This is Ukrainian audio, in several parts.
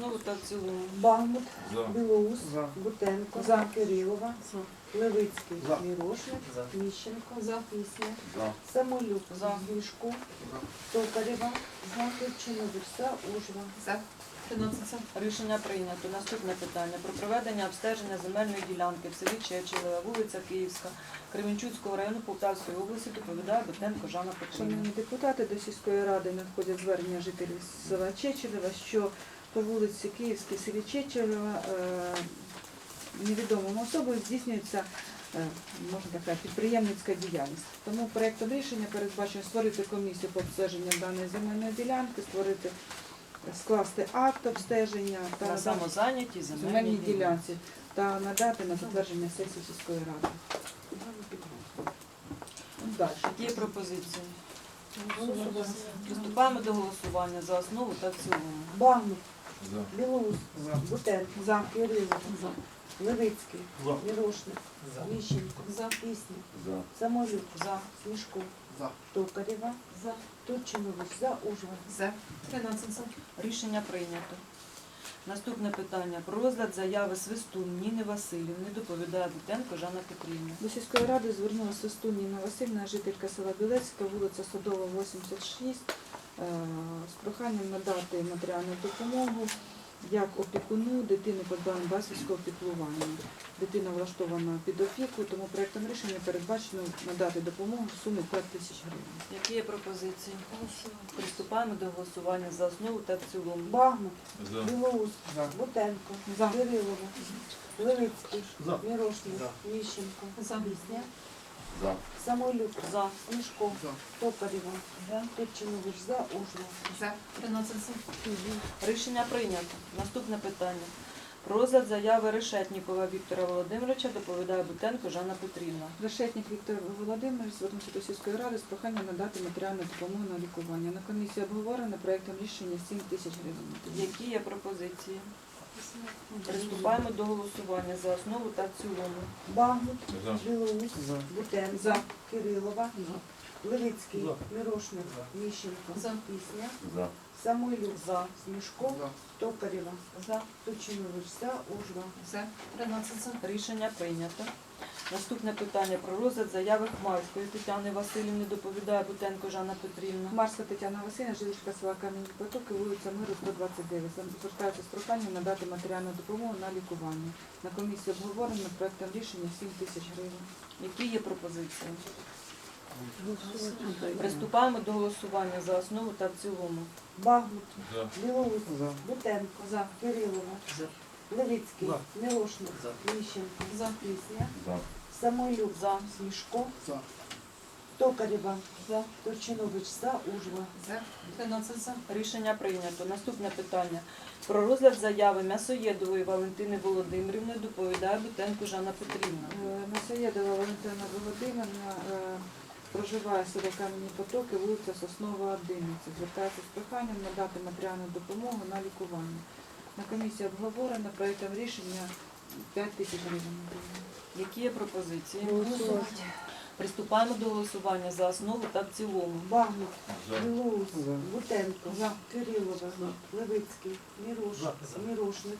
основу та в цілому. Багмут, За. Білоус, За. Бутенко, За. Кирилова, Левицький, За. Мірошник, За. Міщенко, За. Пісня, За. Самолюк, За. Мішко, Токарєва, За, Ужва. За. 13 за. Рішення прийнято. Наступне питання про проведення обстеження земельної ділянки в селі Чечелева, вулиця Київська, Кременчуцького району Полтавської області доповідає Бутенко Жанна Петрівна. Шановні депутати, до сільської ради надходять звернення жителів села Чечелева, що по вулиці Київській селі Чечелева е, невідомим особою здійснюється е, можна так сказати, підприємницька діяльність. Тому проєктом рішення передбачено створити комісію по обстеженню даної земельної ділянки, створити скласти акт обстеження та На земельній земельній ділянці. та надати на затвердження сесії сільської ради. Далі. Які пропозиції? Приступаємо до голосування за основу та в цілому. Білоус, За. Бутенко, За. Кирилова, Левицький, За. Мірошник, За. Міщенко, За. Пісня, За. Самолюк, За. Мішко, За. Токарєва, За. Турчинович, За, Ужва. За. 13 за. Рішення прийнято. Наступне питання про розгляд заяви Свистун Ніни Васильівни доповідає Бутенко Жанна Петрівна. До сільської ради звернулася Свистун Ніна Васильівна, жителька села Білецька, вулиця Садова, 86, е, з проханням надати матеріальну допомогу як опікуну дитини позбавлення батьківського піклування. Дитина влаштована під опіку, тому проектом рішення передбачено надати допомогу в сумі 5 тисяч гривень. Які є пропозиції? Приступаємо до голосування за основу та в цілому. Багмут, За. Білоус, За. Бутенко, За. Кирилова, Левицький, Мірошник, Міщенко, За. Пісня, За. Самолюк, За. Мішко, За. Токарєва, За. Турчинович, За, Ужва. За. 13 за. Рішення прийнято. Наступне питання. Про розгляд заяви Решетнікова Віктора Володимировича доповідає Бутенко Жанна Петрівна. Решетник Віктор Володимирович звернувся до сільської ради з проханням надати матеріальну допомогу на лікування. На комісії обговорено проектом рішення 7 тисяч гривень. Які є пропозиції? Приступаємо до голосування за основу та в цілому. Багнут, За. Білоус, За. Бутенко, За. Кирилова, Левицький, За. Міщенко, За. Пісня, За. Самойлюк, За. Смішко, За. Токарєва, За. Турчинович, За, Ужва. За. 13 за. Рішення прийнято. Наступне питання про розгляд заяви Хмальської Тетяни Васильівни доповідає Бутенко Жанна Петрівна. Марська Тетяна Васильівна, жителька села Кам'яні Потоки, вулиця Миру, 129. Звертається з проханням надати матеріальну допомогу на лікування. На комісії обговорено проектом рішення 7 тисяч гривень. Які є пропозиції? Приступаємо до голосування за основу та в цілому. Багмут, За. Білоус, За. Бутенко, За. Кирилова, За. Левицький, За. Мірошник, За. Міщенко, За. Пісня, За. Самойлюк, За. Смішко, За. Токарєва, За. Турчинович, За, Ужва. За. 13 за. Рішення прийнято. Наступне питання. Про розгляд заяви М'ясоєдової Валентини Володимирівни доповідає Бутенко Жанна Петрівна. Е, Валентина Володимирівна е, проживає в селі Кам'яні Потоки, вулиця Соснова, 11. Звертається з проханням надати матеріальну допомогу на лікування. На комісії обговорено проектом рішення 5 тисяч гривень. Які є пропозиції? Голосувати. Приступаємо до голосування за основу та в цілому. За. Білоус, Бутенко. Кирилова, Левицький, Мірош, Мірошник,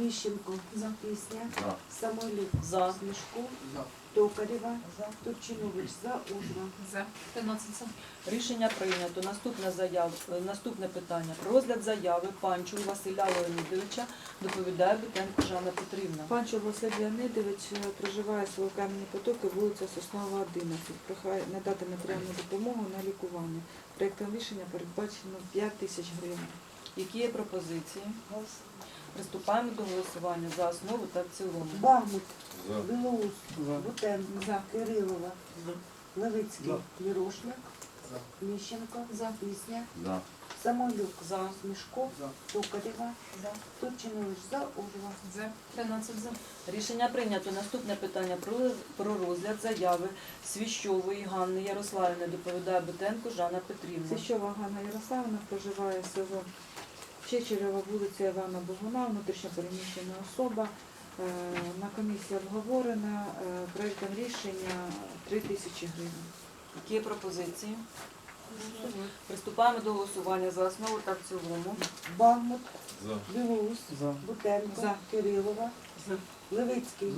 Міщенко, За. Пісня, За. Самойлюк, За. Смішко, За. Токарєва, За. Турчинович, За, Ужва. За. 13 за. Рішення прийнято. Наступне заяв... е, Наступне питання. Розгляд заяви Панчур Василя Леонідовича доповідає Бутенко Жанна Петрівна. Панчо Василь Леонидович е, проживає в село Кам'яні Потоки, вулиця Соснова, 11. Прохає надати матеріальну допомогу на лікування. Проектом рішення передбачено 5 тисяч гривень. Які є пропозиції? Приступаємо до голосування за основу та в цілому. Багмут, За. Білоус, За. Бутенко, За. Кирилова, Левицький, За. Мірошник, За. Міщенко, Пісня, За. Самойлюк, За. Смішко, За. Токарєва, За. Турчинович, За, Ужва. За. 13 за. Рішення прийнято. Наступне питання про, про розгляд заяви Свіщової Ганни Ярославівни доповідає Бутенко Жанна Петрівна. Сищова Ганна Ярославівна проживає в село Чечерєва, вулиця Івана Богуна, внутрішньо переміщена особа. Е, На комісії обговорена проектом рішення 3 тисячі гривень. Які пропозиції? Приступаємо до голосування за основу та в цілому. Бахмут. Білоус, За. Бутенко, За. Кирилова, За. Левицький,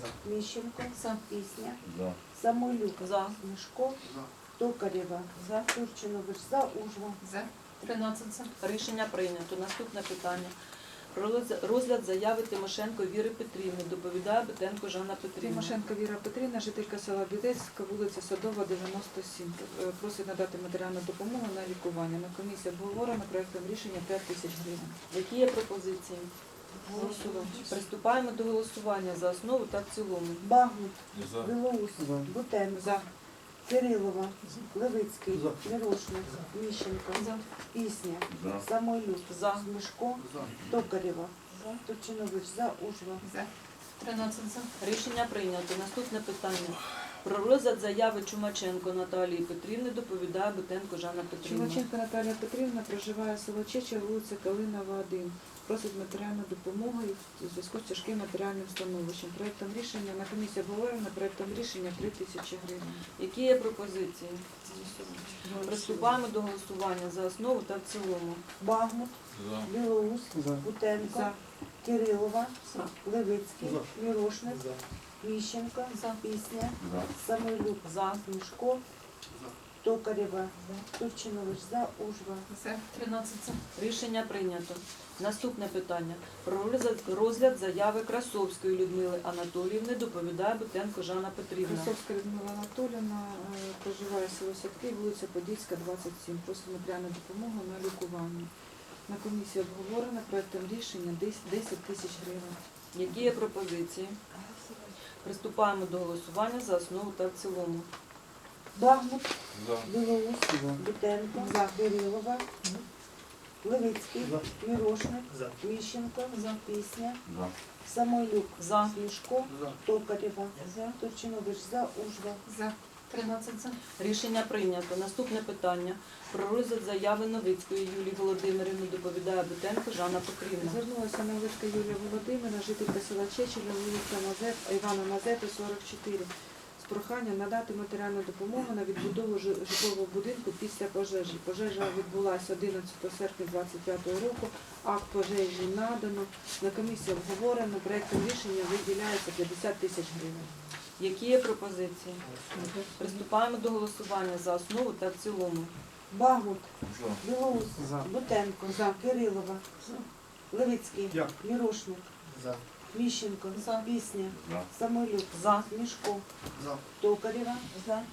За. Міщенко, За. Пісня, За. Самойлюк, За. Мішко, Токарєва, За. Турчинович, за Ужва. За. 13 за. Рішення прийнято. Наступне питання. Розгляд заяви Тимошенко Віри Петрівни. Доповідає Бетенко Жанна Петрівна. Тимошенко Віра Петрівна, жителька села Білецька, вулиця Садова, 97. Е, Просить надати матеріальну допомогу на лікування. На комісії обговорено проектом рішення 5 тисяч гривень. Які є пропозиції? Голосувати. Приступаємо до голосування за основу та в цілому. Бахмут, За. Білоус, Бутенко, За. Кирилова, Левицький, За. Мірошник, Міщенко, Пісня, За. Самойлюк, За. Мішко, Токарєва, Турчинович, за Ужва. 13 за. Рішення прийнято. Наступне питання. Про розгляд заяви Чумаченко Наталії Петрівни доповідає Бетенко Жанна Петрівна. Чумаченко Наталія Петрівна проживає село Чечер, вулиця Калинова, 1. Просить матеріальну допомогу у зв'язку з тяжким матеріальним становищем. Проектом рішення на комісії обговорено проектом рішення 3 тисячі гривень. Які є пропозиції? Приступаємо до голосування за основу та в цілому. Бахмут, За. Білоус, За. Бутенко, За. Кирилова, За. Левицький, За. Мірошник, Міщенко, За. Пісня, За. Самойлюк, За. Мішко, Токарєва, Турчинович, за Ужва. 13 за. Рішення прийнято. Наступне питання. Про розгляд, розгляд заяви Красовської Людмили Анатоліївни доповідає Бетенко Жанна Петрівна. Красовська Людмила Анатоліївна е, проживає село Садки, вулиця Подільська, 27. Просить матеріальну допомогу на лікування. На комісії обговорено проектом рішення 10 10 тисяч гривень. Які є пропозиції? Приступаємо до голосування за основу та в цілому. Бахмут, За. Білоус, Бутенко, За. Кирилова, Левицький, За. Мірошник, За. Міщенко, Пісня, За. Самойлюк, За. Мішко, За. Токарєва, Турчинович, за Ужва. За. 13 за. Рішення прийнято. Наступне питання. Про розгляд заяви Новицької Юлії Володимирівни доповідає Бетенко Жанна Петрівна. Звернулася Новицька Юлія Володимирівна, жителька села Чечеля, вулиця Мазеп, Івана Мазепи, 44, з проханням надати матеріальну допомогу на відбудову житлового будинку після пожежі. Пожежа відбулася 11 серпня 25 року. Акт пожежі надано. На комісії обговорено. Проектом рішення виділяється 50 тисяч гривень. Які є пропозиції? Приступаємо до голосування за основу та в цілому. Бахмут, За. Білоус, Бутенко, За. Кирилова, Левицький. Мірошник, За. Міщенко, За. Пісня, За. Самойлюк, За. Мішко, За. Токарєва,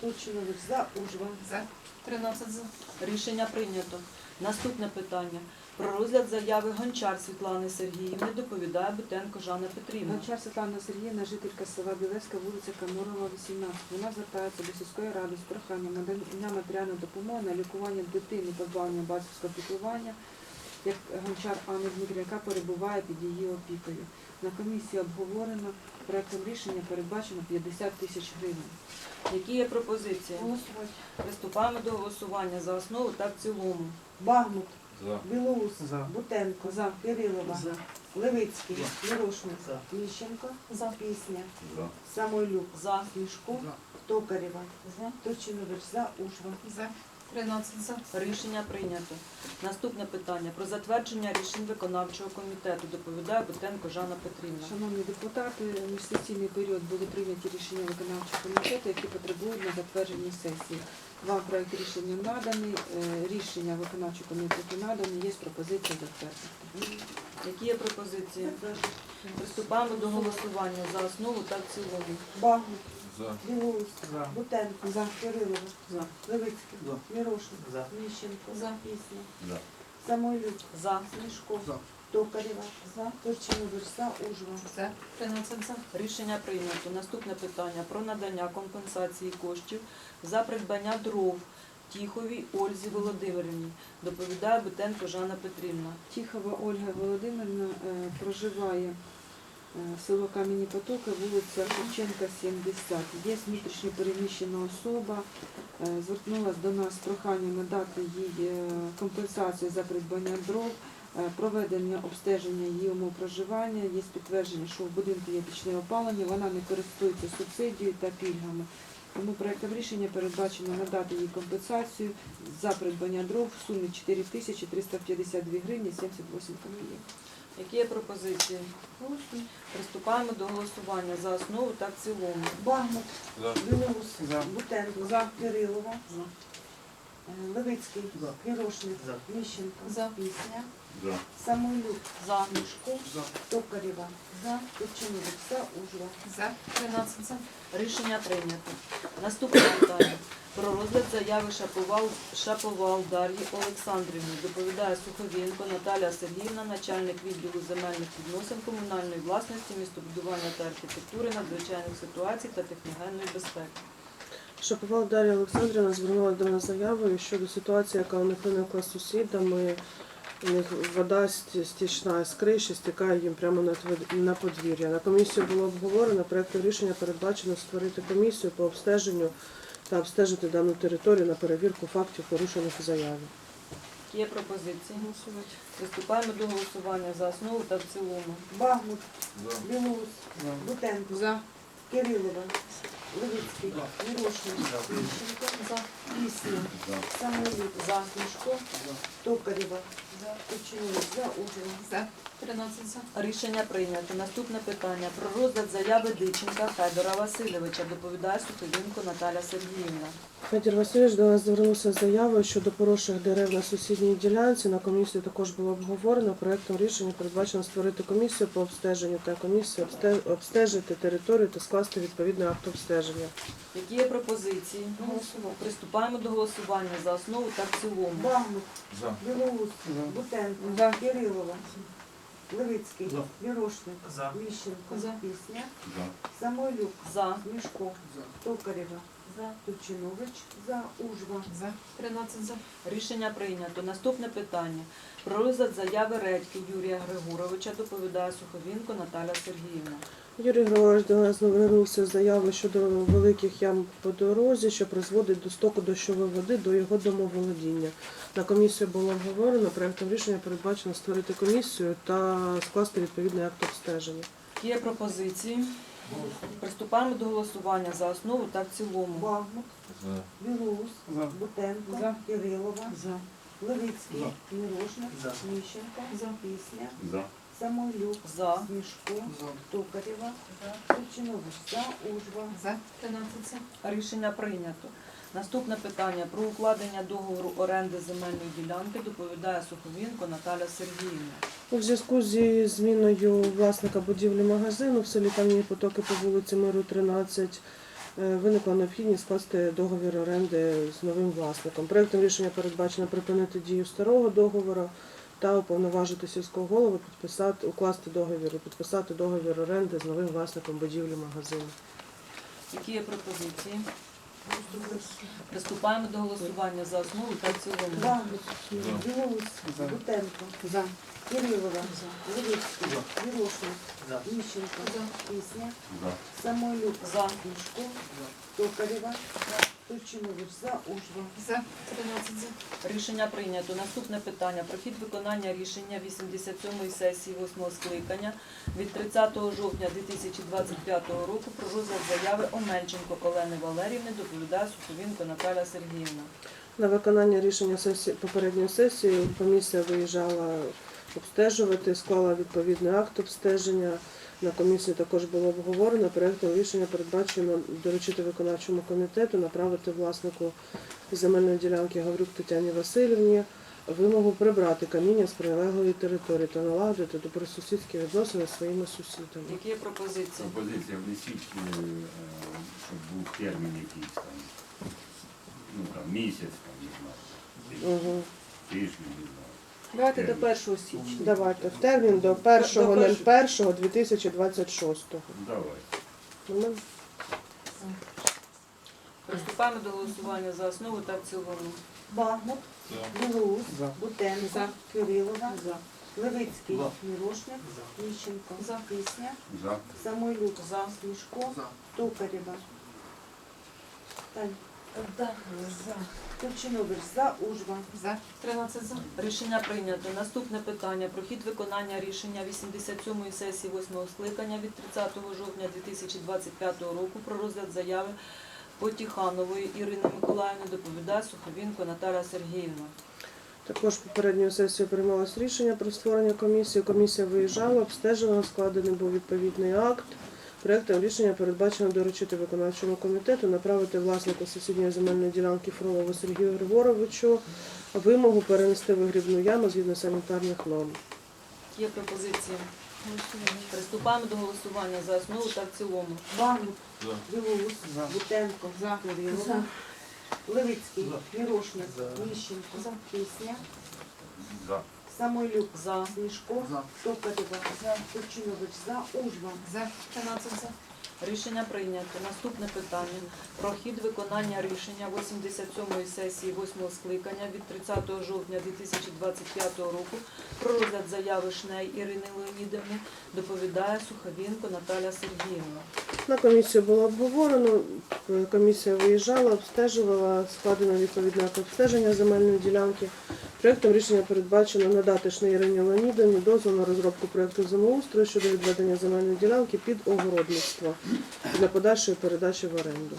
Турчинович, за Ужва. За. 13 за. Рішення прийнято. Наступне питання. Про розгляд заяви Гончар Світлани Сергіївни доповідає Бетенко Жанна Петрівна. Гончар Світлана Сергіївна, жителька села Білецька, вулиця Камурова, 18. Вона звертається до сільської ради з проханням надання матеріальної допомоги на лікування дитини позбавлення батьківського піклування, як гончар Анни Дмитрівна, яка перебуває під її опікою. На комісії обговорено проектом рішення передбачено 50 тисяч гривень. Які є пропозиції? Голосувати. Приступаємо до голосування за основу та в цілому. Бахмут, За. Білоус, За. Бутенко, За. Кирилова, Левицький, Мірошник, Міщенко, За. Пісня, За. Самойлюк, За. Мішко, За. Токарєва, За. Турчинович, за Ужва. За. 13 за. Рішення прийнято. Наступне питання. Про затвердження рішень виконавчого комітету доповідає Бетенко Жанна Петрівна. Шановні депутати, в міжсесійний період були прийняті рішення виконавчого комітету, які потребують на затвердженні сесії. Вам проект рішення наданий, е, рішення виконавчого комітету надані, є пропозиція затвердити. Які є пропозиції? Приступаємо до голосування за основу та в цілому. За. Білоус, За. Бутенко, За. Кирилова, За. Левицький, За. Мірошник, За. Міщенко, За. Пісня, За. Самойлюк, За. Мішко, За. Токарєва, Турчинович, за Ужва. За. 13. Рішення прийнято. Наступне питання про надання компенсації коштів за придбання дров Тіховій Ользі Володимирівні. Доповідає Бетенко Жанна Петрівна. Тіхова Ольга Володимирівна е, проживає село Кам'яні Потоки, вулиця Шевченка, 70. Є внутрішньо переміщена особа, е, звернулася до нас з проханням надати їй е, компенсацію за придбання дров, е, проведення обстеження її умов проживання, є підтвердження, що в будинку є пічне опалення, вона не користується субсидією та пільгами. Тому проектом рішення передбачено надати їй компенсацію за придбання дров в сумі 4 352 гривні 78 копійок. Які є пропозиції? Приступаємо до голосування за основу та в цілому. Багмут, За. Білоус, За. Бутенко, За. Кирилова, Левицький, За. Мірошник, За. Міщенко, За. Пісня, За. Самойлюк, За. Мішко, За. Токарєва, за, Турчинович, за, Ужва. За 13 за. Рішення прийнято. Наступне питання. Про розгляд заяви Шаповал, Шаповал Дар'ї Олександрівни. Доповідає Суховінко Наталя Сергіївна, начальник відділу земельних відносин комунальної власності, містобудування та архітектури, надзвичайних ситуацій та техногенної безпеки. Шаповал Дар'я Олександрівна звернулася до нас заявою щодо ситуації, яка у них виникла з сусідами. У них вода стічна з криші стікає їм прямо на подвір'я. На комісію було обговорено, проєктом рішення передбачено створити комісію по обстеженню та обстежити дану територію на перевірку фактів, порушених у заяві. Є пропозиції? Приступаємо до голосування за основу та в цілому. Багмут, За. Білоус, Бутенко, За. Кирилова, Левицький, Мірошник, За. Міщенко, За. За. Самойлюк, За. Мішко, Токарєва, за, Турчинович, за, Ужва. За 13 за. Рішення прийнято. Наступне питання про розгляд заяви Диченка Федора Васильовича. Доповідає Суховінко Наталя Сергіївна. Федір Васильович до нас звернувся з заявою щодо поросших дерев на сусідній ділянці. На комісії також було обговорено. Проектом рішення передбачено створити комісію по обстеженню та комісію обстежити територію та скласти відповідний акт обстеження. Які є пропозиції? Приступаємо до голосування за основу та в цілому. За. Білоус, За. Бутенко, За. Кирилова, Левицький, За. Мірошник, За. Міщенко, За. Пісня, За. Самойлюк, За Мішко, Токарєва, за, Турчинович, за, Ужва. За 13 за. Рішення прийнято. Наступне питання. Про розгляд заяви Редьки Юрія Григоровича доповідає Суховінко Наталя Сергіївна. Юрій Григорович до нас звернувся з заявою щодо великих ям по дорозі, що призводить до стоку дощової води до його домоволодіння. На комісію було обговорено. Проектом рішення передбачено створити комісію та скласти відповідний акт обстеження. Які є пропозиції? Приступаємо до голосування за основу та в цілому. Багмут. Білоус, Бутенко. Кирилова, За. Левицький. Мірошник, За. Міщенко, За. Пісня, За. Самойлюк, За. Мішко. Токарєва, Турчинович, за, Ужва. За 13. Рішення прийнято. Наступне питання про укладення договору оренди земельної ділянки доповідає Суховінко Наталя Сергіївна. У зв'язку зі зміною власника будівлі магазину в селі Кам'яні Потоки по вулиці Миру 13 е, виникла необхідність скласти договір оренди з новим власником. Проектом рішення передбачено припинити дію старого договору та уповноважити сільського голову підписати, укласти договір і підписати договір оренди з новим власником будівлі магазину. Які є пропозиції? Приступаємо до голосування за основу та в цілому. За. Білоус, Бутенко, За. Кирилова, Левицький, За. Міщенко, Пісня, За. Самойлюк, За. Мішко, Токарєва, Турчинович, за, Ужва. За 13 за. Рішення прийнято. Наступне питання. Про хід виконання рішення 87-ї сесії 8-го скликання від 30 жовтня 2025 року про розгляд заяви Омельченко Олени Валерівни доповідає Суховінко Наталя Сергіївна. На виконання рішення сесії попередньої сесії комісія виїжджала обстежувати, склала відповідний акт обстеження. На комісії також було обговорено. Проєктом рішення передбачено доручити виконавчому комітету направити власнику земельної ділянки Гаврюк Тетяні Васильівні вимогу прибрати каміння з прилеглої території та налагодити добросусідські відносини зі своїми сусідами. Які є пропозиції? Пропозиція внесіть, е, щоб був термін якийсь там, ну там місяць, там, не знаю, Угу. тиждень, не знаю. Давайте до 1 січня. Давайте в термін до 1.01.2026. Давай. Ну, ми- Приступаємо до голосування за основу та в цілому. Багмут, За. Білоус, За. Бутенко, За. Кирилова, За. Левицький, За. Мірошник, Міщенко, За. Пісня, За. Самойлюк, За. Мішко, За. Токарєва. Тань, За. Турчинович, за, Ужва. За 13 за. Рішення прийнято. Наступне питання про хід виконання рішення 87-ї сесії 8-го скликання від 30 жовтня 2025 року про розгляд заяви Потіханової Ірини Миколаївни доповідає Суховінко Наталя Сергіївна. Також попередньою сесією приймалось рішення про створення комісії. Комісія виїжджала, обстежила, складений був відповідний акт. Проектом рішення передбачено доручити виконавчому комітету направити власнику сусідньої земельної ділянки Фролову Сергію Григоровичу вимогу перенести вигрібну яму згідно санітарних норм. Є пропозиції. Приступаємо до голосування за основу та в цілому. Багнут, Білоус, Бутенко, Кирилова, Левицький, Мірошник, Міщенко, Пісня, За. Самойлюк, За. Смішко, Токарєва, Турчинович, за, Ужва. За. Рішення прийнято. Наступне питання. Про хід виконання рішення 87-ї сесії 8-го скликання від 30 жовтня 2025 року про розгляд заяви Шней Ірини Леонідівни доповідає Суховінко Наталя Сергіївна. На комісію було обговорено. Комісія виїжджала, обстежувала, складено відповідне обстеження земельної ділянки. Проектом рішення передбачено надати Шней Ірині Леонідовні дозвіл на розробку проекту землеустрою щодо відведення земельної ділянки під огородництво для подальшої передачі в оренду.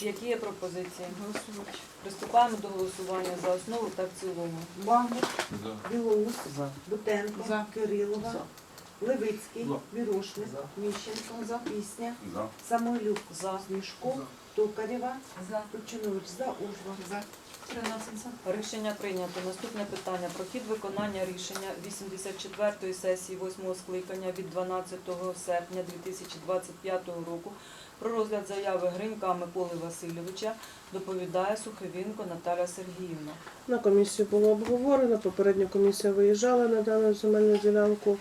Які є пропозиції? Приступаємо до голосування за основу та в цілому. Багнут, Білоус, Бутенко, Кирилова, Левицький, Мірошник, Міщенко, Пісня, За. Самойлюк, За. Смішко, Токарєва, Турчинович, за, Ужва. Рішення прийнято. Наступне питання про хід виконання рішення 84-ї сесії 8-го скликання від 12 серпня 2025 року про розгляд заяви Гринька Миколи Васильовича доповідає Суховінко Наталя Сергіївна. На комісію було обговорено. Попередня комісія виїжджала на дану земельну ділянку.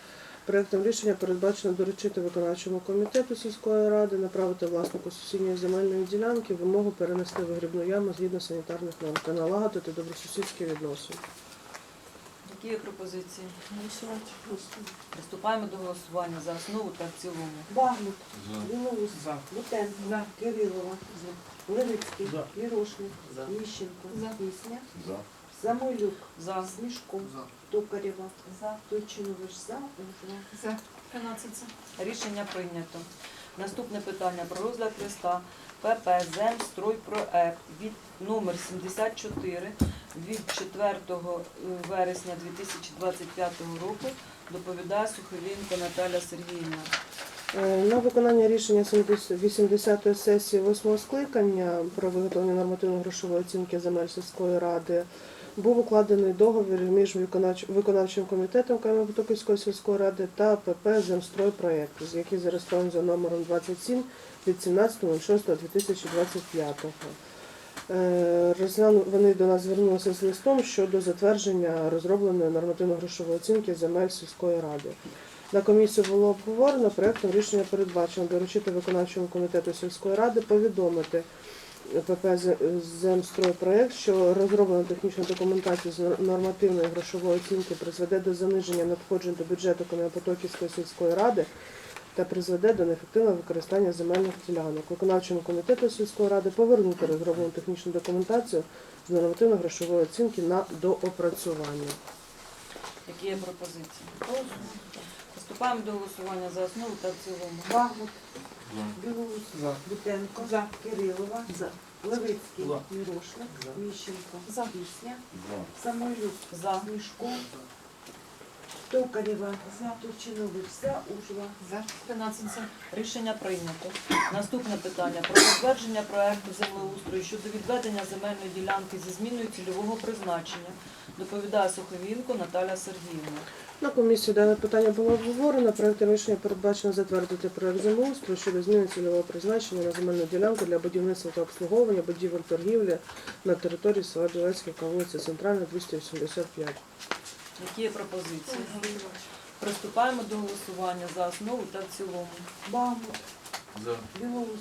Проектом рішення передбачено доручити виконавчому комітету сільської ради направити власнику сусідньої земельної ділянки вимогу перенести вигрібну яму згідно санітарних норм та налагодити добросусідські відносини. Які є пропозиції? Приступаємо до голосування за основу та в цілому. Багнут, Білоус, Бутенко, Кирилова, Левицький, Мірошник, Міщенко, Пісня, За. Самойлюк, За. Смішко, Токарєва, Турчинович, за, Ужва. Рішення прийнято. Наступне питання про розгляд листа ПП «Земстройпроект» від номер 74 від 4 вересня 2025 року доповідає Суховінко Наталя Сергіївна. Е, На виконання рішення 80-ї сесії 8-го скликання про виготовлення нормативно-грошової оцінки земель сільської ради був укладений договір між виконавчим комітетом Кам'янко-Бутоківської сільської ради та ПП з який зареєстрований за номером 27 від 17.06.2025. Е, розгляну- Вони до нас звернулися з листом щодо затвердження розробленої нормативно-грошової оцінки земель сільської ради. На комісію було обговорено, проектом рішення передбачено доручити виконавчому комітету сільської ради повідомити ПП «З- «Земстройпроект», що розроблена технічна документація з нормативної грошової оцінки призведе до заниження надходжень до бюджету Кам'янопотоківської сільської ради та призведе до неефективного використання земельних ділянок. Виконавчому комітету сільської ради повернути розроблену технічну документацію з нормативно-грошової оцінки на доопрацювання. Які є пропозиції? Приступаємо до голосування за основу та в цілому. Білоус, Бутенко, Кирилова, За. Левицький, Мірошник, Міщенко, Пісня, За. Самойлюк, За. Смішко, Токарєва, Турчинович, за, Ужва. Рішення прийнято. Наступне питання про затвердження проекту землеустрою щодо відведення земельної ділянки зі зміною цільового призначення. Доповідає Суховінко Наталя Сергіївна. На комісії дане питання було обговорено. Проєкт рішення передбачено затвердити проект землеустрою щодо зміни цільового призначення на земельну ділянку для будівництва та обслуговування будівель торгівлі на території села Білецька, вулиця Центральна, 285. Які є пропозиції? Приступаємо до голосування за основу та в цілому. Багнут, Білоус,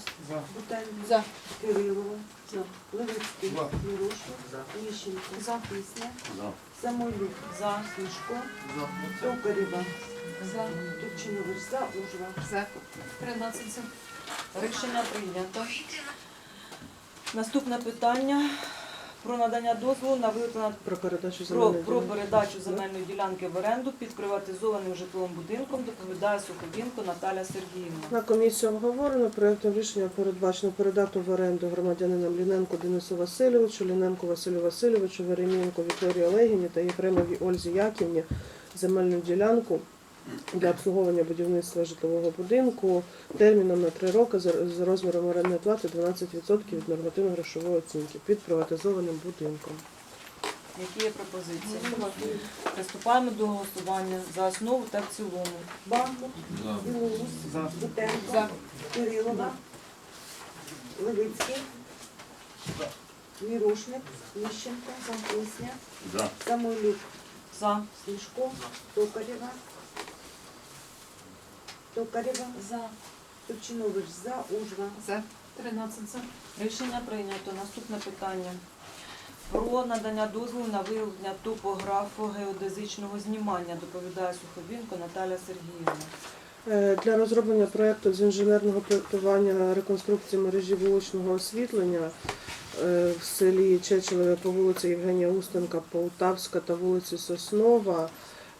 Бутенко, Кирилова, Левицький, Мірошник, Міщенко, Пісня, За. Самойлюк, За. Смішко, Токарєва, Турчинович, за, Ужва. Рішення прийнято. Наступне питання Про надання дозволу на виготовлення Про передачу про, земельної про ділянки. передачу земельної ділянки в оренду під приватизованим житловим будинком доповідає Суховінко Наталя Сергіївна. На комісії обговорено проєктом рішення передбачено передати в оренду громадянинам Ліненку Денису Васильовичу, Ліненку Василю Васильовичу, Веремієнко Вікторії Олегівні та Єфремовій Ользі Яківні земельну ділянку для обслуговування будівництва житлового будинку терміном на три роки за з розміром орендної плати 12% від нормативно-грошової оцінки під приватизованим будинком. Які є пропозиції? Приступаємо до голосування за основу та в цілому. Бахмут, Білоус, Бутенко, Кирилова, Левицький, Мірошник, Міщенко, Пісня, За. Самойлюк, За. Смішко, Токарєва, Токарєва, За. Турчинович, За, Ужва, За. 13 за. Рішення прийнято. Наступне питання. Про надання дозволу на виявлення топографо-геодезичного знімання доповідає Суховінко Наталя Сергіївна. Е, Для розроблення проєкту з інженерного проєктування реконструкції мережі вуличного освітлення е, в селі Чечелеве по вулиці Євгенія Устенка, Полтавська та вулиці Соснова.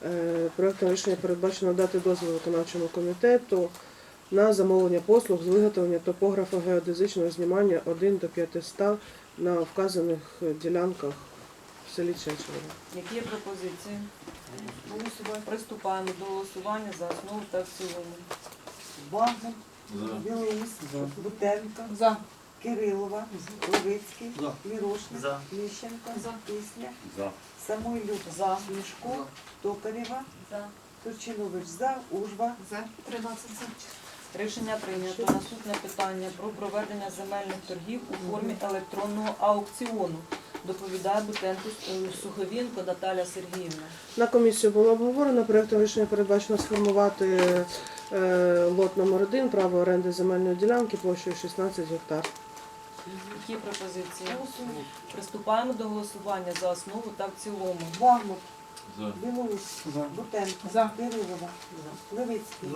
Е, Проєктом рішення передбачено дати дозвіл виконавчому комітету на замовлення послуг з виготовлення топографа геодезичного знімання 1 до 500 на вказаних ділянках в селі Чечелеве. Які є пропозиції? Приступаємо до голосування за основу та в цілому. Бахмут, Білоус, Бутенко, За. Кирилова, Левицький, За. Мірошник, За. Міщенко, За. Пісня, За. Самойлюк, За. Смішко, Токарєва, За. Турчинович, За, Ужва, За. 13 за. Рішення прийнято. Наступне питання про проведення земельних торгів у формі електронного аукціону. Доповідає Бутенко е, Суховінко Наталя Сергіївна. На комісію було обговорено. Проєктом рішення передбачено сформувати е, лот номер 1 право оренди земельної ділянки площею 16 гектар. Які пропозиції? Приступаємо до голосування за основу та в цілому. Бахмут, За. Білоус, За. Бутенко, За. Кирилова, Левицький,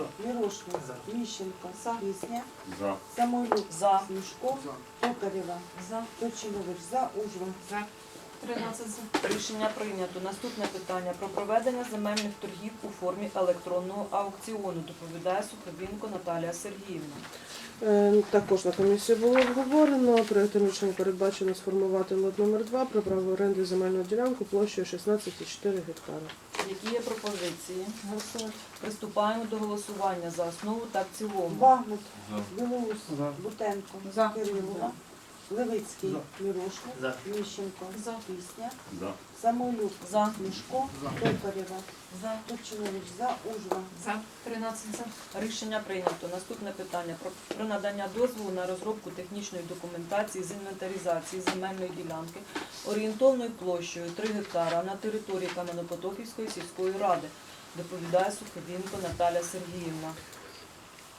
За. Міщенко, За. Пісня, За. Самойлюк, За. Смішко, Токарєва, За. Точинович, За, Ужва, За. 13 за. Рішення прийнято. Наступне питання про проведення земельних торгів у формі електронного аукціону. Доповідає Суховінко Наталія Сергіївна. Е, Також на комісії було обговорено. Проєктом рішення передбачено сформувати лот номер 2 про право оренди земельної ділянки площею 16,4 гектара. Які є пропозиції? Приступаємо до голосування за основу та в цілому. Бахмут, За. Білоус, За. Бутенко, За. Кирилова, Левицький. Мірошник, За. Міщенко, За. Пісня, За. Самойлюк, За. Смішко, За. Токарєва, За. Турчинович, За, Ужва, За. 13 за. Рішення прийнято. Наступне питання про, про надання дозволу на розробку технічної документації з інвентаризації земельної ділянки орієнтовною площею 3 гектара на території Кам'янопотоківської сільської ради. Доповідає Суховінко Наталя Сергіївна.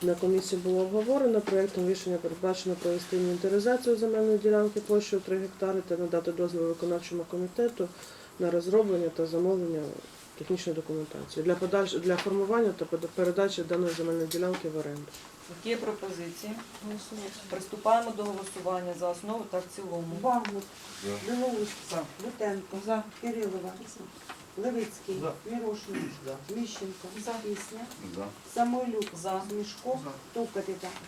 На комісії було обговорено. Проєктом рішення передбачено провести інвентаризацію земельної ділянки площею 3 гектари та надати дозвіл виконавчому комітету на розроблення та замовлення технічної документації для подальш... для формування та передачі даної земельної ділянки в оренду. Які є пропозиції? Приступаємо до голосування за основу та в цілому. За. Білоус. За. Кирилова, Левицький, За. Мірошник, За. Міщенко, За. Пісня, За. Самойлюк, За. Смішко,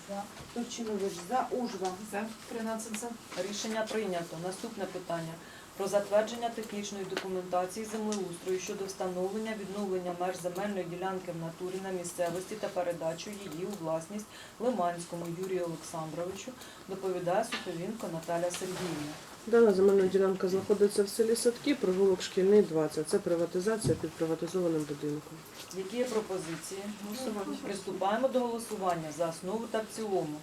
За. Турчинович, За, Ужва, За. 13 за. Рішення прийнято. Наступне питання про затвердження технічної документації землеустрою щодо встановлення відновлення меж земельної ділянки в натурі на місцевості та передачу її у власність Лиманському Юрію Олександровичу. Доповідає Суховінко Наталя Сергіївна. Дана земельна ділянка знаходиться в селі Садки, провулок Шкільний 20. Це приватизація під приватизованим будинком. Які є пропозиції? Приступаємо до голосування за основу та в цілому.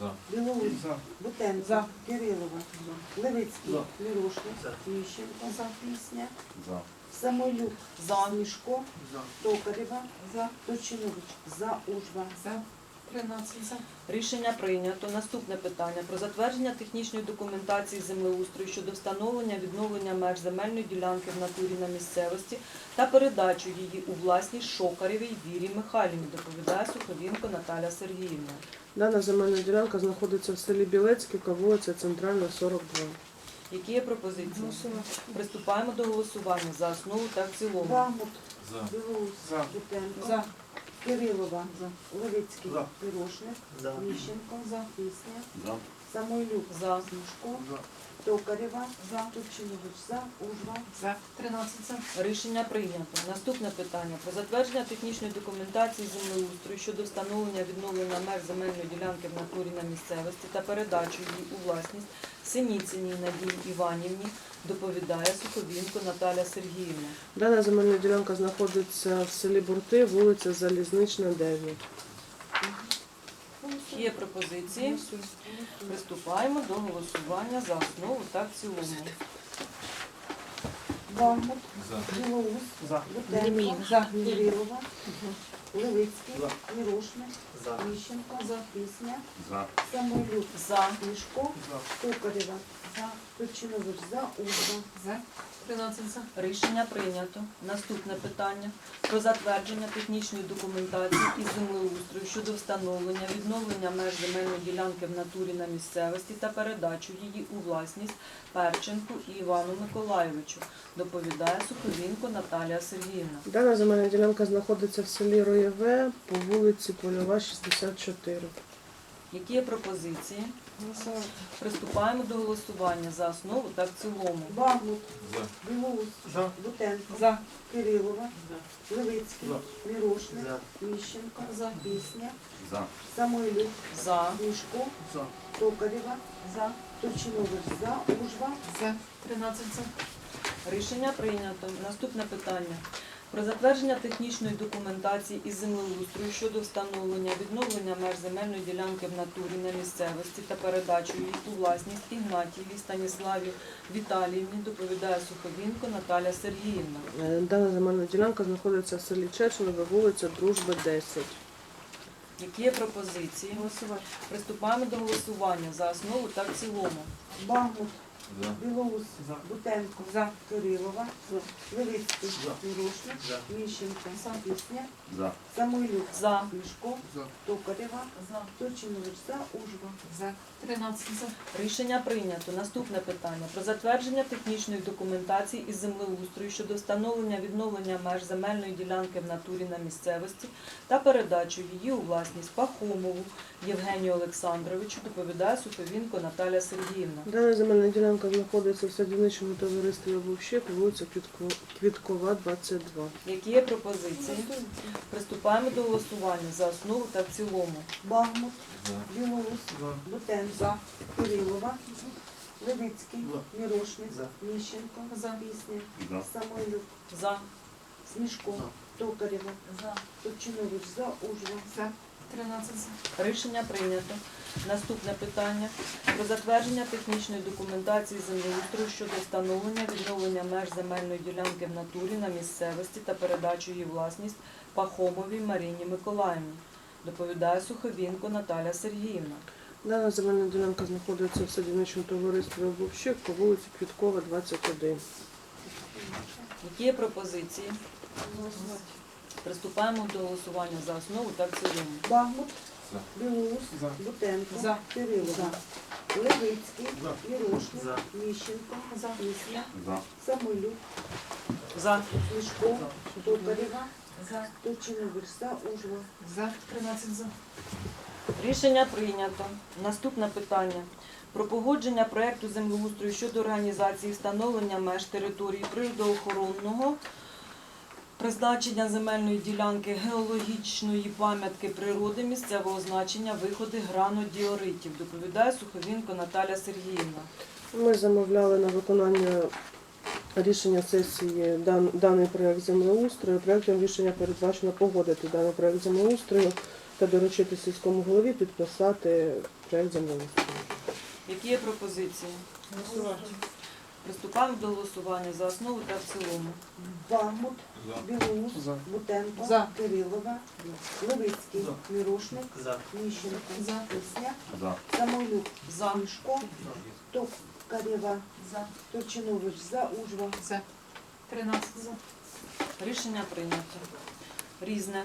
За. Білоус, За. Бутенко, За. Кирилова, Левицький, За. Мірошник, За. Міщенко, За. Пісня, За. Самойлюк, За. Смішко, За. Токарєва, За, Ужва, За. 13 за. Рішення прийнято. Наступне питання про затвердження технічної документації землеустрою щодо встановлення відновлення меж земельної ділянки в натурі на місцевості та передачу її у власність Шокарєвій Вірі Михайлівні. Доповідає Суховінко Наталя Сергіївна. Дана земельна ділянка знаходиться в селі Білецьківка, вулиця Центральна, 42. Які є пропозиції? Приступаємо до голосування за основу та в цілому. Бахмут, За. Білоус, За. Бутенко, За. Кирилова, Левицький, За. Пирожник, За. Міщенко, Пісня, За. Самойлюк, За. Смішко, За. Токарєва, Тучинович, за, Ужва, За. 13 за. Рішення прийнято. Наступне питання про затвердження технічної документації землеустрою щодо встановлення відновлення меж земельної ділянки в натурі на місцевості та передачу її у власність Синіциній Надії Іванівні доповідає Суховінко Наталя Сергіївна. Дана земельна ділянка знаходиться в селі Бурти, вулиця Залізнична, 9. Є пропозиції. Приступаємо до голосування за основу та в цілому. Бахмут, За. Білоус, За. Кирилова, Левицький, За. Мірошник, За. Міщенко, За. Пісня, За. Самойлюк, За. Токарєва, За. Тучинович, за, Ужва, За. 13 за. Рішення прийнято. Наступне питання про затвердження технічної документації із землеустрою щодо встановлення відновлення меж земельної ділянки в натурі на місцевості та передачу її у власність Перченку і Івану Миколайовичу. Доповідає Суховінко Наталія Сергіївна. Дана земельна ділянка знаходиться в селі Роєве по вулиці Польова, 64. Які є пропозиції? Приступаємо до голосування за основу та в цілому. Бахмут, За. Білоус, За. Бутенко, За. Кирилова, Левицький, За. Мірошник, За. Міщенко, За. Пісня, За. Самойлюк, За. Мішко, За. Токарєва, За. Тучинович, за, Ужва, За. 13 за. Рішення прийнято. Наступне питання. Про затвердження технічної документації із землеустрою щодо встановлення відновлення меж земельної ділянки в натурі на місцевості та передачу її у власність Ігнатіїві Станіславі Віталіївні доповідає Суховінко Наталя Сергіївна. Е, Дана земельна ділянка знаходиться в селі Чечелеве, вулиця Дружби, 10. Які є пропозиції? Голосувати. Приступаємо до голосування за основу та в цілому. Бахмут, За. Білоус, За. Бутенко, За. Кирилова, Левицький, За. Мірошник, За. Міщенко, За. Пісня, За. Самойлюк, За. Мішко, За. Токарєва, За. Тучинович, за, Ужва, За. 13 за. Рішення прийнято. Наступне питання про затвердження технічної документації із землеустрою щодо встановлення відновлення меж земельної ділянки в натурі на місцевості та передачу її у власність Пахомову Євгенію Олександровичу. Доповідає Суховінко Наталя Сергіївна. Дана земельна ділянка знаходиться в садівничому товаристві Вовщик, вулиця Квітко- Квіткова, 22. Які є пропозиції? Приступаємо до голосування за основу та в цілому. Бахмут, За. Білоус, За. Бутенко, Кирилова, Левицький, За. Мірошник, Міщенко, За. Пісня, За. Самойлюк, За. Смішко, Токарєва, За. За, Ужва, За. 13 за. Рішення прийнято. Наступне питання про затвердження технічної документації землеустрою щодо встановлення відновлення меж земельної ділянки в натурі на місцевості та передачу її власність Пахомовій Маріні Миколаївні. Доповідає Суховінко Наталя Сергіївна. Дана земельна ділянка знаходиться в садівничому товаристві Вовщик по вулиці Квіткова, 21. Які є пропозиції? Приступаємо до голосування за основу та в цілому. Бахмут, За. Білоус, За. Бутенко, За. Кирилова, Левицький. Мірошник. Міщенко. Пісня, За. Самойлюк, За. Смішко, Токарєва, За. Тучинович, за, Ужва, За. 13 за. Рішення прийнято. Наступне питання. Про погодження проекту землеустрою щодо організації встановлення меж території природоохоронного призначення земельної ділянки геологічної пам'ятки природи місцевого значення виходи гранодіоритів. Доповідає Суховінко Наталя Сергіївна. Ми замовляли на виконання рішення сесії дан- даний проект землеустрою. Проектом рішення передбачено погодити даний проект землеустрою та доручити сільському голові підписати проект землеустрою. Які є пропозиції? Голосувати. Приступаємо до голосування за основу та в цілому. Бахмут. Білоус, За. Бутенко, За. Кирилова, Левицький, За. Мірошник, За. Міщенко, За. Пісня, За. Самойлюк, За. Мішко, Токарєва, За. Тучинович, за, Ужва, За. 13 за. Рішення прийнято. Різне.